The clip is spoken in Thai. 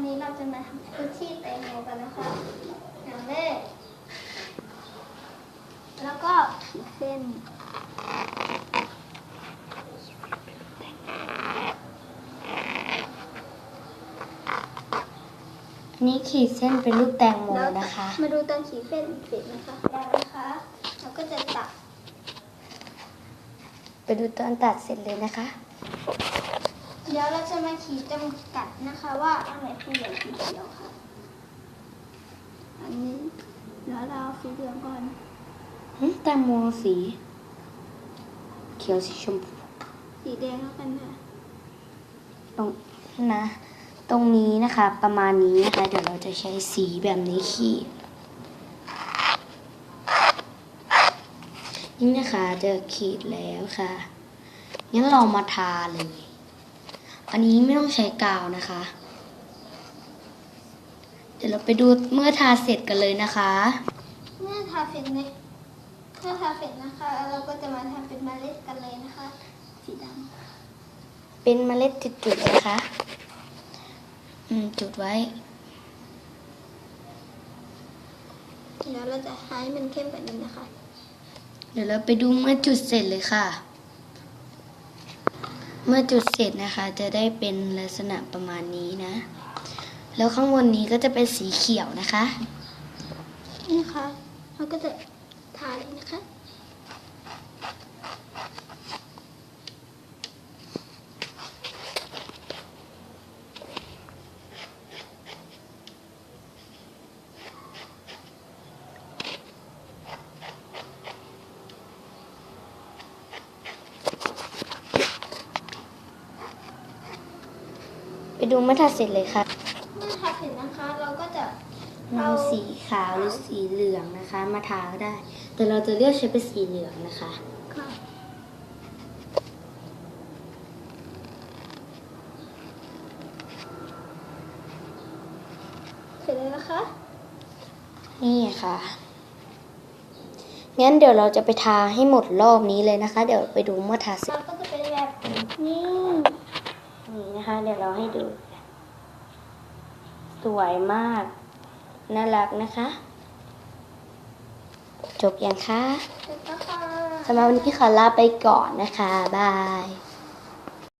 วันนี้เราจะมาทำคุชชี่แตงโมกันนะคะอย่างแรกแล้วก็ขีดเส้นอันนี้ขีดเส้นเป็นรูปแตงโมแล้วนะคะ มาดูตอนขีดเส้นเสร็จนะคะแล้วนะคะ เราก็จะตัด ไปดูตอนตัดเสร็จเลยนะคะ เดี๋ยวเราจะมาขีดจำกัดนะคะว่าอันไหนสีเหลืองสีเขียวค่ะ อันนี้แล้วเราเอาสีเหลืองก่อนหึแตงโมสี เขียวสีชมพูสีแดงแล้วกันค่ะตรงนะ ตรงนี้นะคะ ประมาณนี้นะคะ เดี๋ยวเราจะใช้สีแบบนี้ขีดนี่นะคะจะขีดแล้วค่ะงั้นเรามาทาเลย อันนี้ไม่ต้องใช้กาวนะคะ เดี๋ยวเราไปดูเมื่อทาเสร็จกันเลยนะคะ เมื่อทาเสร็จเนี่ยเมื่อทาเสร็จนะคะ เราก็จะมาทำเป็นเมล็ดกันเลยนะคะ สีดเป็นเมล็ดจุดๆนะคะ อืมจุดไว้ำแล้วเราจะให้มันเข้มกว่านี้นะคะ เดี๋ยวเราไปดูเมื่อจุดเสร็จเลยค่ะ เมื่อจุดเสร็จนะคะจะได้เป็นลักษณะประมาณนี้นะ แล้วข้างบนนี้ก็จะเป็นสีเขียวนะคะ นี่ค่ะเราก็จะทาเลยนะคะ ไปดูเมื่อทาเสร็จเลยค่ะเมื่อทาเสร็จนะคะ เราก็จะเอาสีขาวหรือสีเหลืองนะคะ มาทาก็ได้ แต่เราจะเลือกใช้เป็นสีเหลืองนะคะค่ะเสร็จแล้วนะคะ นี่ค่ะงั้นเดี๋ยวเราจะไปทาให้หมดรอบนี้เลยนะคะ เดี๋ยวไปดูเมื่อทาเสร็จเราก็จะเป็นแบบนี้นี่นะคะ เดี๋ยวเราให้ดู สวยมาก น่ารักนะคะ จบยังคะเสร็จแล้วค่ะสำหรับวันนี้ขอลาไปก่อนนะคะ บาย